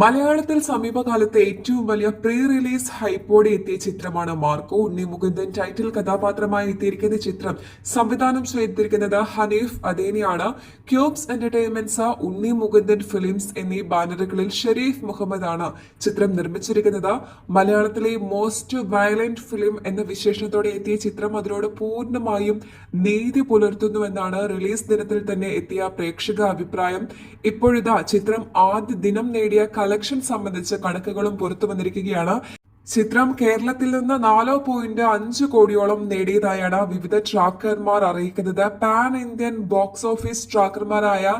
മലയാളത്തിൽ സമീപകാലത്തെ ഏറ്റവും വലിയ പ്രീ റിലീസ് ഹൈപ്പോടെ എത്തിയ ചിത്രമാണ് മാർക്കോ. ഉണ്ണി മുകുന്ദൻ ടൈറ്റിൽ കഥാപാത്രമായി എത്തിയിരിക്കുന്ന ചിത്രം സംവിധാനം ചെയ്തിരിക്കുന്നത് Haneef അദേനിയാണ്. Cubes entertainments Unni Mukundan films എന്നീ ബാനറുകളിൽ ഷെരീഫ് മുഹമ്മദ് ആണ് ചിത്രം നിർമ്മിച്ചിരിക്കുന്നത്. മലയാളത്തിലെ മോസ്റ്റ് വയലന്റ് ഫിലിം എന്ന വിശേഷണത്തോടെ എത്തിയ ചിത്രം അതിനോട് പൂർണമായും നീതി പുലർത്തുന്നുവെന്നാണ് റിലീസ് ദിനത്തിൽ തന്നെ എത്തിയ പ്രേക്ഷക അഭിപ്രായം. ഇപ്പോഴിതാ ചിത്രം ആദ്യ ദിനം നേടിയ കളക്ഷൻ സംബന്ധിച്ച് കണക്കുകളും പുറത്തു വന്നിരിക്കുകയാണ്. ചിത്രം കേരളത്തിൽ നിന്ന് നാലോ പോയിന്റ് അഞ്ച് കോടിയോളം നേടിയതായാണ് വിവിധ ട്രാക്കർമാർ അറിയിക്കുന്നത്. പാൻ ഇന്ത്യൻ ബോക്സ് ഓഫീസ് ട്രാക്കർമാരായ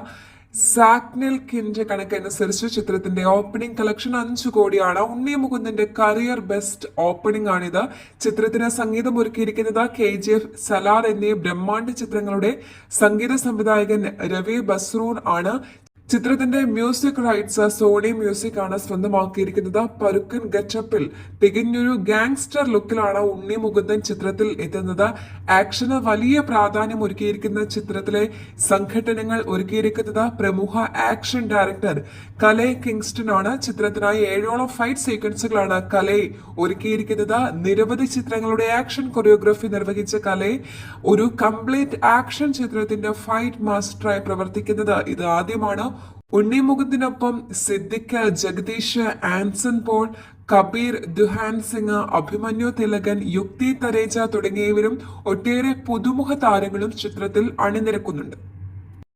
സാക്നിൽ കിൻഡ് കണക്കനുസരിച്ച് ചിത്രത്തിന്റെ ഓപ്പണിംഗ് കളക്ഷൻ അഞ്ചു കോടിയാണ്. ഉണ്ണി മുകുന്ദന്റെ കരിയർ ബെസ്റ്റ് ഓപ്പണിംഗ് ആണിത്. ചിത്രത്തിന് സംഗീതം ഒരുക്കിയിരിക്കുന്നത് കെ ജി എഫ് സലാർ എന്നീ ബ്രഹ്മാണ്ഡ ചിത്രങ്ങളുടെ സംഗീത സംവിധായകൻ രവി ബസ്റൂൺ ആണ്. ചിത്രത്തിന്റെ മ്യൂസിക് റൈറ്റ്സ് സോണി മ്യൂസിക് ആണ് സ്വന്തമാക്കിയിരിക്കുന്നത്. പരുക്കൻ ഗച്ചപ്പിൽ തികഞ്ഞൊരു ഗാങ്സ്റ്റർ ലുക്കിലാണ് ഉണ്ണി മുകുന്ദൻ ചിത്രത്തിൽ എത്തുന്നത്. ആക്ഷന് വലിയ പ്രാധാന്യം ഒരുക്കിയിരിക്കുന്ന ചിത്രത്തിലെ സംഘടനകൾ ഒരുക്കിയിരിക്കുന്നത് പ്രമുഖ ആക്ഷൻ ഡയറക്ടർ കലൈ കിങ്സ്റ്റൺ ആണ്. ചിത്രത്തിനായി ഏഴോളം ഫൈറ്റ് സീക്വൻസുകളാണ് കലൈ ഒരുക്കിയിരിക്കുന്നത്. നിരവധി ചിത്രങ്ങളുടെ ആക്ഷൻ കൊറിയോഗ്രഫി നിർവഹിച്ച കലൈ ഒരു കംപ്ലീറ്റ് ആക്ഷൻ ചിത്രത്തിന്റെ ഫൈറ്റ് മാസ്റ്ററായി പ്രവർത്തിക്കുന്നത്. ഇത് ആദ്യമാണ് ഉണ്ണി മുകുന്ദിനൊപ്പം സിദ്ദിഖ് ജഗദീഷ് ആൻസൺ പോൾ കബീർ ദുഹാൻ സിംഗ് അഭിമന്യു തിലകൻ യുക്തി തരേജ തുടങ്ങിയവരും ഒട്ടേറെ പുതുമുഖ താരങ്ങളും ചിത്രത്തിൽ അണിനിരക്കുന്നുണ്ട്.